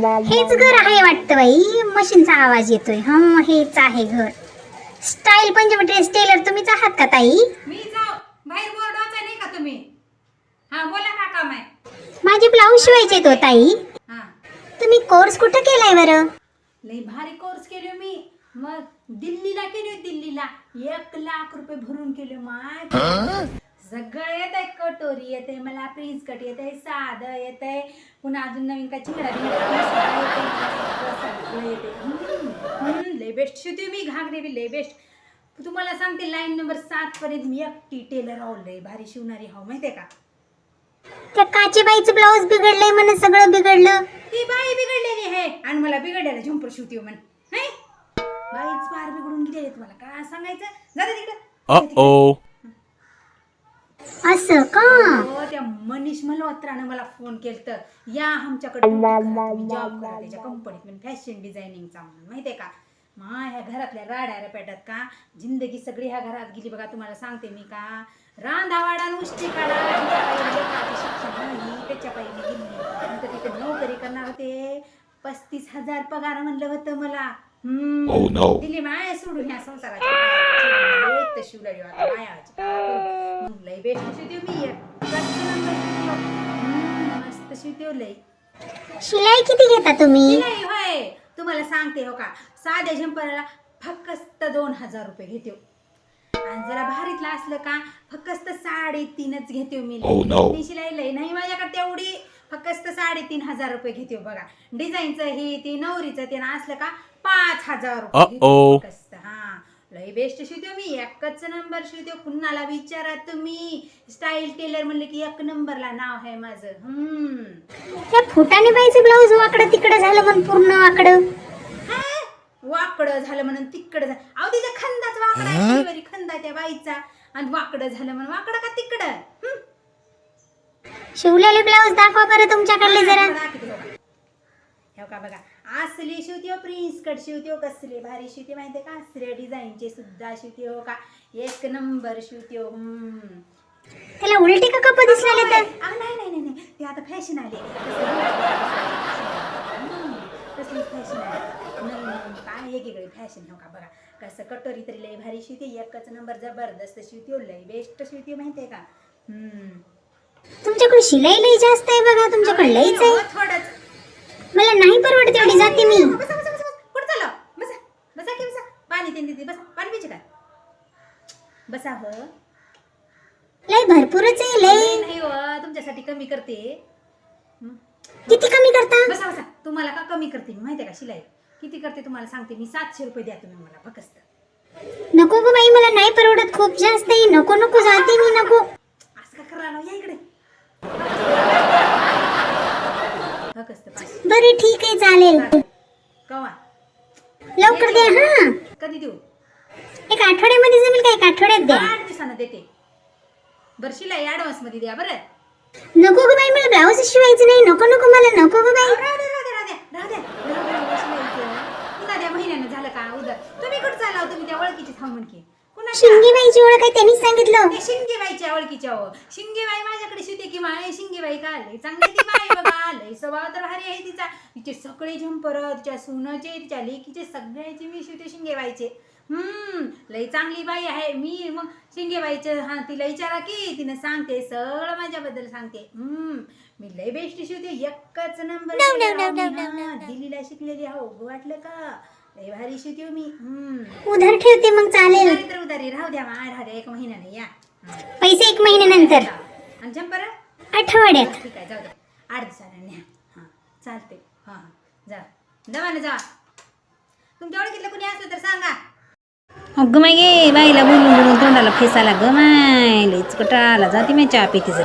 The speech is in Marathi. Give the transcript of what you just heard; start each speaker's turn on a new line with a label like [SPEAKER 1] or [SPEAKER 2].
[SPEAKER 1] हेच घर आहे वाटतं बाई. मशीनचा आवाज येतोय. हा हेच आहे घर. स्टाईल पंजाबी ड्रेस टेलर तुम्हीच आहात का ताई?
[SPEAKER 2] मी जाऊ. बाहेर बोर्ड वाचा नाही का तुम्ही? हा बोला का काम आहे.
[SPEAKER 1] माझे ब्लाऊज शिवायचे तो ताई.
[SPEAKER 2] हा.
[SPEAKER 1] तुम्ही कोर्स कुठं केलाय बरं?
[SPEAKER 2] लई भारी कोर्स केलो मी. मग दिल्लीला केलो दिल्लीला. एक लाख रुपये भरून केलो माय. सगळं येत आहे कटोरी येत आहे मला प्रिन्स कट येत आहे साधं येत आहे पुन्हा अजून नवीन काय चिकडा येते लय बेस्ट शिवते मी घागरे बी लय बेस्ट तुम्हाला सांगते लाईन नंबर सात पर्यंत मी एकटी टेलर आहो लय भारी शिवणारी हाव माहितीये का?
[SPEAKER 1] त्या काचीबाईचं ब्लाऊज बिघडलंय म्हणून सगळं बिघडलं.
[SPEAKER 2] ती बाई बिघडलेली आहे आणि मला बिघडलेला झुंपर शिवते म्हण. नाही? बाईच फार बिघडून गेली तुम्हाला काय सांगायचं? जाते तिकडे.
[SPEAKER 1] असं का?
[SPEAKER 2] हो त्या मनीष मल्होत्रानं मला फोन केलत. या आमच्याकडे जॉब करा त्याच्या कंपनीत म्हणजे फॅशन डिझायनिंगचा म्हणून माहितीये का? मा ह्या घरातल्या राड्या रपेटात का? जिंदगी सगळी ह्या घरात गेली बघा तुम्हाला सांगते मी का? रांधावाडा नुसती काढा त्याच्या गेली नंतर तिथे नोकरी करणार होते. पस्तीस हजार पगार म्हणलं होतं मला. हम्म.
[SPEAKER 3] Oh.
[SPEAKER 2] दिली माय सोडून ह्या संसाराच्या पायात. एक बेस्ट मी मस्त
[SPEAKER 1] शिलाई किती घेता तुम्ही?
[SPEAKER 2] नाही होय. तुम्हाला सांगते हो का. साध्या झंपराला फक्त दोन हजार रुपये घेते आणि जरा भारीतला असलं का फक्त साडेतीनच घेते मी
[SPEAKER 3] Oh, no.
[SPEAKER 2] शिलाई लय नाही माझ्याकडे तेवढी. फक्त साडेतीन हजार रुपये घेते बघा. डिझाईनचं हे ते नवरीचं ते ना असलं का पाच हजार रुपये घेते
[SPEAKER 3] Uh-oh.
[SPEAKER 2] फक्त. हा लय बेस्ट शिवते मी. एकच नंबर शिवते कुणाला विचारा तुम्ही? स्टाईल टेलर म्हणले की एक नंबरला नाव आहे माझं. हम्म.
[SPEAKER 1] त्या फुटाने बाईचं ब्लाऊज वाकडं तिकडं झालं म्हणून पूर्ण वाकडं.
[SPEAKER 2] वाकडं झालं म्हणून तिकडं झालं अहो तिच्या खंदाच वाकडा आहे, शिवरी खंदा त्या बाईचा. आणि वाकडं झालं म्हणून वाकडं का तिकडं? हं?
[SPEAKER 1] शिवलेले ब्लाऊज दाखवा बरं तुमच्याकडले जरा.
[SPEAKER 2] दाखवते. हो बघा. असली शिवते प्रिन्स कट शिवते कसले भारी शिवते माहितीये का? असले डिझाईनचे सुद्धा शिवते हो का? एक नंबर शिवते हो हम्म.
[SPEAKER 1] त्याला उलटी का कप दिसलेले तर
[SPEAKER 2] आ, नाही नाही नाही नाही ते आता फॅशन आले. हम्म, कसली फॅशन आहे नवीन नवीन काय एकीकडे फॅशन हो का? बघा कसं कटोरी तरी लय भारी शिवते एकच नंबर जबरदस्त शिवते हो, लय बेस्ट शिवते माहितीये का? हम्म.
[SPEAKER 1] तुमच्याकडे शिलाई लई जास्त आहे बघा तुमच्याकडे लईच
[SPEAKER 2] हो,
[SPEAKER 1] आहे
[SPEAKER 2] थोडंच.
[SPEAKER 1] मला नाही परवडत एवढी जाते मी.
[SPEAKER 2] बसा बसा बसा बसा. कुठं चाललो. बसा. बसा की बसा. पाणी ते देते बसा. पाणी पिचे का बसा हो.
[SPEAKER 1] लई भरपूरच आहे लई
[SPEAKER 2] नाही हो. तुमच्यासाठी कमी करते. हं?
[SPEAKER 1] किती कमी करता?
[SPEAKER 2] बसा बसा. तुम्हाला का कमी करते? मी माहितीये का शिलाई? किती करते तुम्हाला सांगते मी. सातशे रुपये द्या तुम्ही मला फक्त.
[SPEAKER 1] नको ग बाई मला नाही परवडत. खूप जास्त आहे. नको नको जाते मी नको.
[SPEAKER 2] असं का करायला या इकडे फक्त पाचशे
[SPEAKER 1] बरं ठीक आहे चालेल.
[SPEAKER 2] कवा?
[SPEAKER 1] लवकर द्या हा.
[SPEAKER 2] कधी देऊ?
[SPEAKER 1] एक आठवड्यामध्ये जमेल का? एक आठवड्यात द्या.
[SPEAKER 2] आठ दिवसानं देते. बरं शिलाई ऍडव्हान्समध्ये द्या बरं.
[SPEAKER 1] नको ग बाई मला ब्लाऊज शिवायचं नाही. नको नको मला नको ग बाई.
[SPEAKER 2] राहू द्या राहू द्या राहू द्या राहू द्या राहू द्या शिलाईचं. पुन्हा द्या महिन्यानं झालं का? उद्या. तुम्ही कुठं चालला हो? तुम्ही त्या ओळखीची थांब म्हणकी कुणा
[SPEAKER 1] शिंगीबाईची ओळख आहे त्यांनीच सांगितलं.
[SPEAKER 2] शिंगेबाईच्या ओळखीच्या हो शिंगेबाई माझ्याकडे शिवते की माय शिंगेबाई का लय चांगली ती बाई बाबा लय स्वभाव तर भारी आहे तिचा. तिचे सगळे झंपर तिच्या सुनाचे तिच्या लेकीचे सगळ्याचे मी शिवते शिंगेबाईचे. हम्म लय चांगली बाई आहे. मी मग शिंगेबाईचे हा तिला विचारा की तिने सांगते सगळं माझ्याबद्दल सांगते. हम्म मी लय बेस्ट शिवते. एकच नंबर दिल्लीला शिकलेली हो वाटलं का? शिवते हो मी. हम्म.
[SPEAKER 1] उधार ठेवते मग चालेल.
[SPEAKER 2] उधारी तर उधारी राहू द्या मा राहू द्या एक महिन्याने या. हं.
[SPEAKER 1] पैसे एक महिन्यानंतर
[SPEAKER 2] आणि जंपर
[SPEAKER 1] आठवड्यात.
[SPEAKER 2] ठीक आहे जाऊ आठ दिवसाने हां चालते हां हां जा. जावा ना जावा. तुमच्या ओळखीतलं कुणी असलं तर सांगा.
[SPEAKER 4] अगं माय गे बाईला बोलून बोलून तोंडाला फेसाला ग माय लईच कटाला जाते मी चहा पिते जर